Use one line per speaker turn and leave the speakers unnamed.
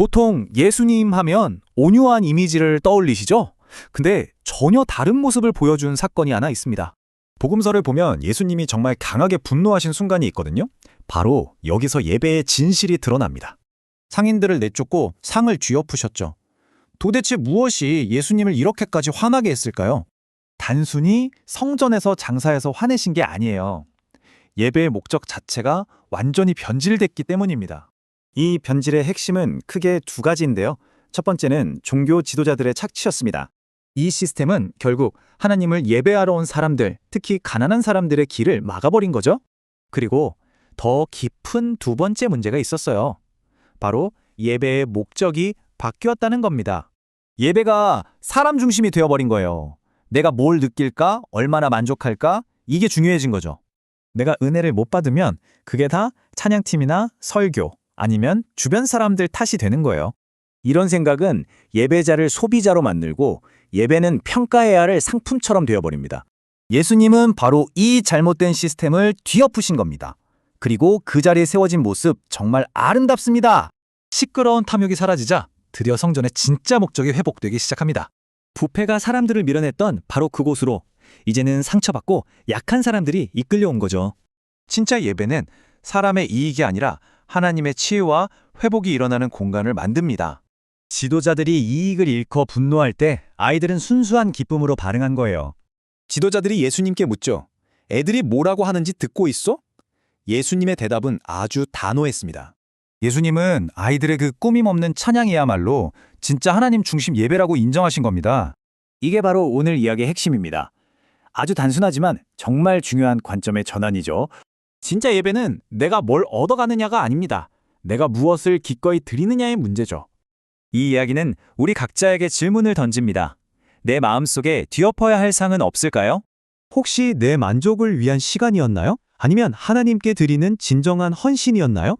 보통 예수님 하면 온유한 이미지를 떠올리시죠? 근데 전혀 다른 모습을 보여준 사건이 하나 있습니다.
복음서를 보면 예수님이 정말 강하게 분노하신 순간이 있거든요. 바로 여기서 예배의 진실이 드러납니다.
상인들을 내쫓고 상을 쥐어푸셨죠. 도대체 무엇이 예수님을 이렇게까지 화나게 했을까요?
단순히 성전에서 장사해서 화내신 게 아니에요. 예배의 목적 자체가 완전히 변질됐기 때문입니다.
이 변질의 핵심은 크게 두 가지인데요. 첫 번째는 종교 지도자들의 착취였습니다.
이 시스템은 결국 하나님을 예배하러 온 사람들, 특히 가난한 사람들의 길을 막아버린 거죠. 그리고 더 깊은 두 번째 문제가 있었어요. 바로 예배의 목적이 바뀌었다는 겁니다. 예배가 사람 중심이 되어버린 거예요. 내가 뭘 느낄까, 얼마나 만족할까, 이게 중요해진 거죠. 내가 은혜를 못 받으면 그게 다 찬양팀이나 설교, 아니면 주변 사람들 탓이 되는 거예요. 이런 생각은 예배자를 소비자로 만들고 예배는 평가해야 할 상품처럼 되어버립니다. 예수님은 바로 이 잘못된 시스템을 뒤엎으신 겁니다. 그리고 그 자리에 세워진 모습 정말 아름답습니다. 시끄러운 탐욕이 사라지자 드디어 성전의 진짜 목적이 회복되기 시작합니다. 부패가 사람들을 밀어냈던 바로 그곳으로 이제는 상처받고 약한 사람들이 이끌려온 거죠. 진짜 예배는 사람의 이익이 아니라 하나님의 치유와 회복이 일어나는 공간을 만듭니다. 지도자들이 이익을 잃고 분노할 때 아이들은 순수한 기쁨으로 반응한 거예요. 지도자들이 예수님께 묻죠. 애들이 뭐라고 하는지 듣고 있어? 예수님의 대답은 아주 단호했습니다. 예수님은 아이들의 그 꾸밈 없는 찬양이야말로 진짜 하나님 중심 예배라고 인정하신 겁니다. 이게 바로 오늘 이야기의 핵심입니다. 아주 단순하지만 정말 중요한 관점의 전환이죠. 진짜 예배는 내가 뭘 얻어가느냐가 아닙니다. 내가 무엇을 기꺼이 드리느냐의 문제죠. 이 이야기는 우리 각자에게 질문을 던집니다. 내 마음속에 뒤엎어야 할 상은 없을까요? 혹시 내 만족을 위한 시간이었나요? 아니면 하나님께 드리는 진정한 헌신이었나요?